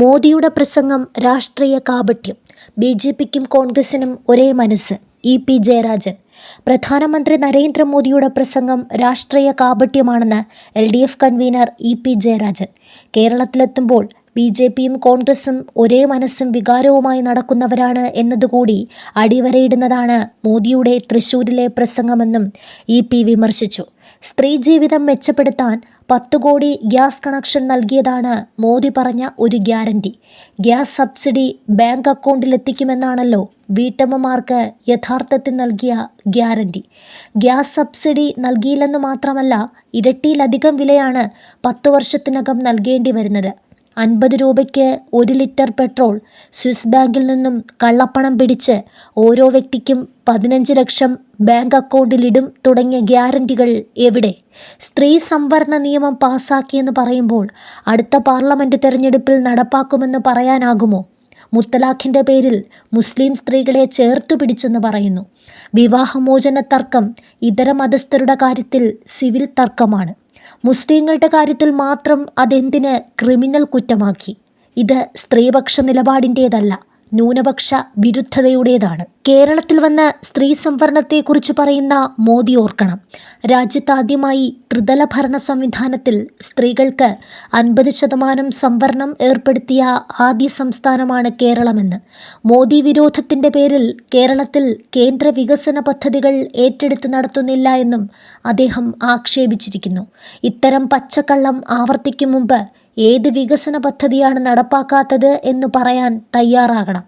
മോദിയുടെ പ്രസംഗം രാഷ്ട്രീയ കാപട്യം. ബി ജെ പിക്കും കോൺഗ്രസിനും ഒരേ മനസ്സ്. E P Jayarajan. പ്രധാനമന്ത്രി നരേന്ദ്രമോദിയുടെ പ്രസംഗം രാഷ്ട്രീയ കാപട്യമാണെന്ന് L D F convener E P Jayarajan. കേരളത്തിലെത്തുമ്പോൾ B J പിയും കോൺഗ്രസും ഒരേ മനസ്സും വികാരവുമായി നടക്കുന്നവരാണ് എന്നതുകൂടി അടിവരയിടുന്നതാണ് മോദിയുടെ തൃശൂരിലെ പ്രസംഗമെന്നും ഇ പി വിമർശിച്ചു. സ്ത്രീ ജീവിതം മെച്ചപ്പെടുത്താൻ പത്ത് കോടി ഗ്യാസ് കണക്ഷൻ നൽകിയതാണ് മോദി പറഞ്ഞ ഒരു ഗ്യാരണ്ടി. ഗ്യാസ് സബ്സിഡി ബാങ്ക് അക്കൗണ്ടിലെത്തിക്കുമെന്നാണല്ലോ വീട്ടമ്മമാർക്ക് യഥാർത്ഥത്തിൽ നൽകിയ ഗ്യാരണ്ടി. ഗ്യാസ് സബ്സിഡി നൽകിയില്ലെന്ന് മാത്രമല്ല ഇരട്ടിയിലധികം വിലയാണ് പത്ത് വർഷത്തിനകം നൽകേണ്ടി വരുന്നത് അൻപത് രൂപയ്ക്ക് ഒരു ലിറ്റർ പെട്രോൾ സ്വിസ് ബാങ്കിൽ നിന്നും കള്ളപ്പണം പിടിച്ച് ഓരോ വ്യക്തിക്കും പതിനഞ്ച് ലക്ഷം ബാങ്ക് അക്കൗണ്ടിലിടും തുടങ്ങിയ ഗ്യാരണ്ടികൾ എവിടെ? സ്ത്രീ സംവരണ നിയമം പാസാക്കിയെന്ന് പറയുമ്പോൾ അടുത്ത പാർലമെന്റ് തെരഞ്ഞെടുപ്പിൽ നടപ്പാക്കുമെന്ന് പറയാനാകുമോ? മുത്തലാഖിന്റെ പേരിൽ മുസ്ലിം സ്ത്രീകളെ ചേർത്തു പിടിച്ചെന്ന് പറയുന്നു. വിവാഹമോചന തർക്കം ഇതര മതസ്ഥരുടെ കാര്യത്തിൽ സിവിൽ തർക്കമാണ്. മുസ്ലിങ്ങളുടെ കാര്യത്തിൽ മാത്രം അതെന്തിന് ക്രിമിനൽ കുറ്റമാക്കി? ഇത് സ്ത്രീപക്ഷ നിലപാടിന്റേതല്ല. ന്യൂനപക്ഷ വിരുദ്ധതയുടേതാണ്. കേരളത്തിൽ വന്ന സ്ത്രീ സംവരണത്തെക്കുറിച്ച് പറയുന്ന മോദി ഓർക്കണം. രാജ്യത്താദ്യമായി ത്രിതല ഭരണ സംവിധാനത്തിൽ സ്ത്രീകൾക്ക് അൻപത് ശതമാനം സംവരണം ഏർപ്പെടുത്തിയ ആദ്യ സംസ്ഥാനമാണ് കേരളമെന്ന്. മോദി വിരോധത്തിന്റെ പേരിൽ കേരളത്തിൽ കേന്ദ്ര വികസന പദ്ധതികൾ ഏറ്റെടുത്ത് നടത്തുന്നില്ല എന്നും അദ്ദേഹം ആക്ഷേപിച്ചിരിക്കുന്നു. ഇത്തരം പച്ചക്കള്ളം ആവർത്തിക്കും മുമ്പ് ഏത് വികസന പദ്ധതിയാണ് നടപ്പാക്കാത്തത് എന്ന് പറയാൻ തയ്യാറാകണം.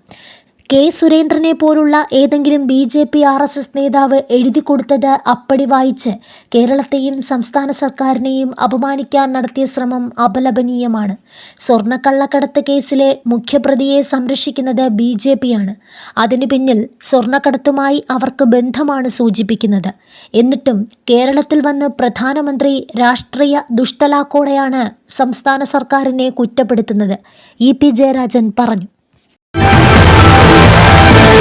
കെ സുരേന്ദ്രനെ പോലുള്ള ഏതെങ്കിലും B J P R S S നേതാവ് എഴുതി കൊടുത്തത് അപ്പടി വായിച്ച് കേരളത്തെയും സംസ്ഥാന സർക്കാരിനെയും അപമാനിക്കാൻ നടത്തിയ ശ്രമം അപലപനീയമാണ്. സ്വർണക്കള്ളക്കടത്ത് കേസിലെ മുഖ്യപ്രതിയെ സംരക്ഷിക്കുന്നത് ബി ജെ പിയാണ്. അതിനു പിന്നിൽ സ്വർണക്കടത്തുമായി അവർക്ക് ബന്ധമാണ് സൂചിപ്പിക്കുന്നത്. എന്നിട്ടും കേരളത്തിൽ വന്ന് പ്രധാനമന്ത്രി രാഷ്ട്രീയ ദുഷ്ടലാക്കോടെയാണ് സംസ്ഥാന സർക്കാരിനെ കുറ്റപ്പെടുത്തുന്നത്. ഇ പി ജയരാജൻ പറഞ്ഞു.